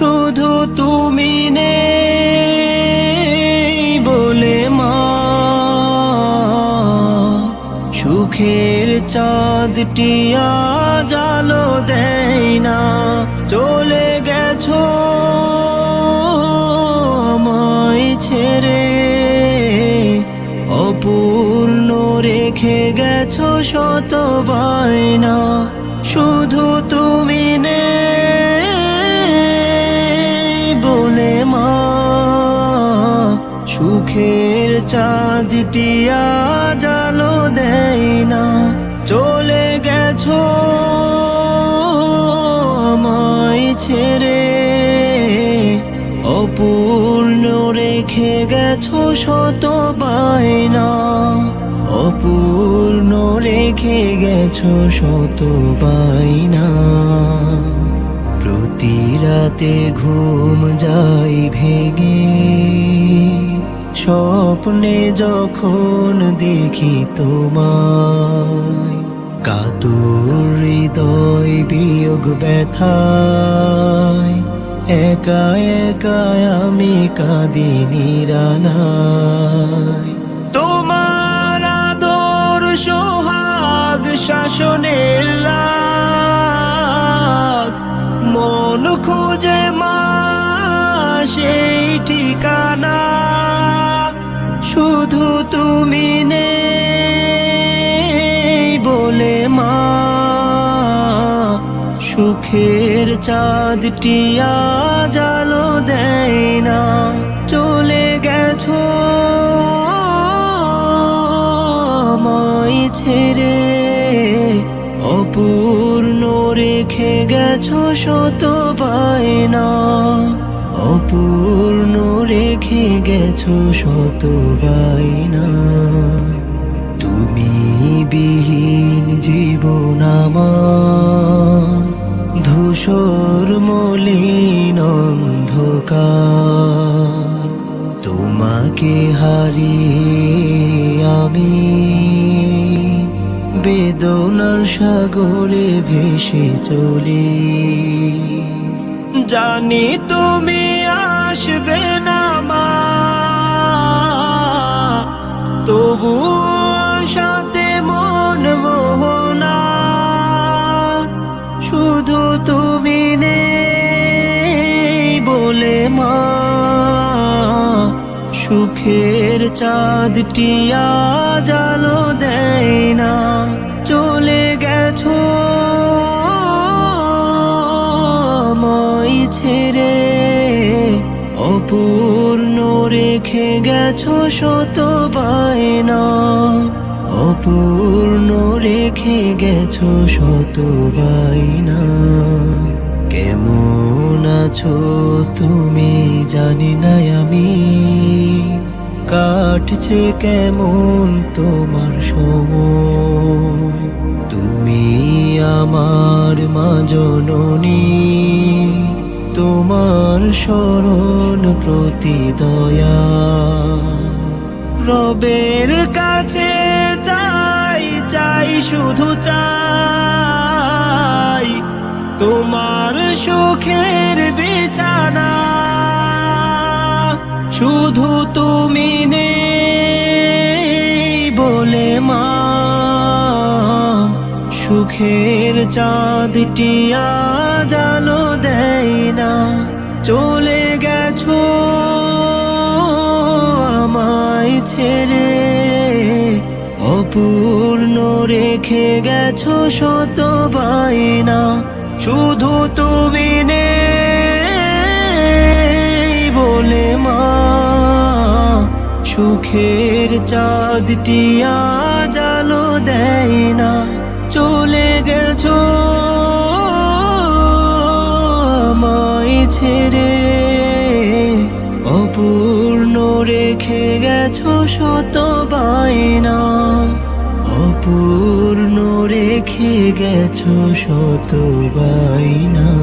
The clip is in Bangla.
শুধু তুমি নেই বলে মা। সুখের চাঁদটি আজ আলো দেয় না, চলে গেছো আমায় ছেড়ে। অপূর্ণ রেখে গেছো শত বায়না, শুধু তুমি সুখের চাঁদটি দিয়া জালো দেয় না চলে গেছো আমায় ছেড়ে। অপূর্ণ রেখে গেছো শত বায়না, অপূর্ণ রেখে গেছো শত বায়না। প্রতি রাতে ঘুম যাই ভেঙে স্বপ্নে যখন দেখি তোমায়, কাতুর হৃদয় বিয়োগ ব্যথায়, একা একা আমি কাঁদি নিরালায়। তোমার আদর সোহাগ শাসনের লাগ মন খুঁজে মা সেই ঠিকানা তুমি নেই বলে মা। সুখের চাঁদটি আজ দেয় না। চলে গেছো আমায় ছেড়ে। অপূর্ণ রেখে গেছো শত বায়না অপূর্ণ রেখে গেছো শত বায়না। তুমি বিহীন জীবন ধূসর মলিন অন্ধকার। তোমাকে হারিয়ে আমি বেদনার সাগরে ভেসে চলি। জানি তুমি আসবে না মা। তবু সাথে মন মোহনা। শুধু তুমি নেই বলে মা। সুখের চাঁদটি আজ আলো দেয়। অপূর্ণ রেখে গেছো শত বায়না। অপূর্ণ রেখে গেছো শত বায়না। কেমন আছো তুমি জানি না আমি। কাটছে কেমন তোমার সময়। তুমি আমার মা জননী। তোমার স্মরণ প্রতি দয়া। রবের কাছে চাই চাই শুধু চাই, তোমার সুখের বিছানা। শুধু তুমি নেই বলে মা, সুখের চাঁদটি আজ চলে গেছো আমায় ছেড়ে। অপূর্ণ রেখে গেছো শত বায়না, শুধু তুমি নেই বলে মা। সুখের চাঁদটি আজ আলো দেয় না। রেখে গেছো শত বায়না অপূর্ণ রেখে গেছো শত বায়না।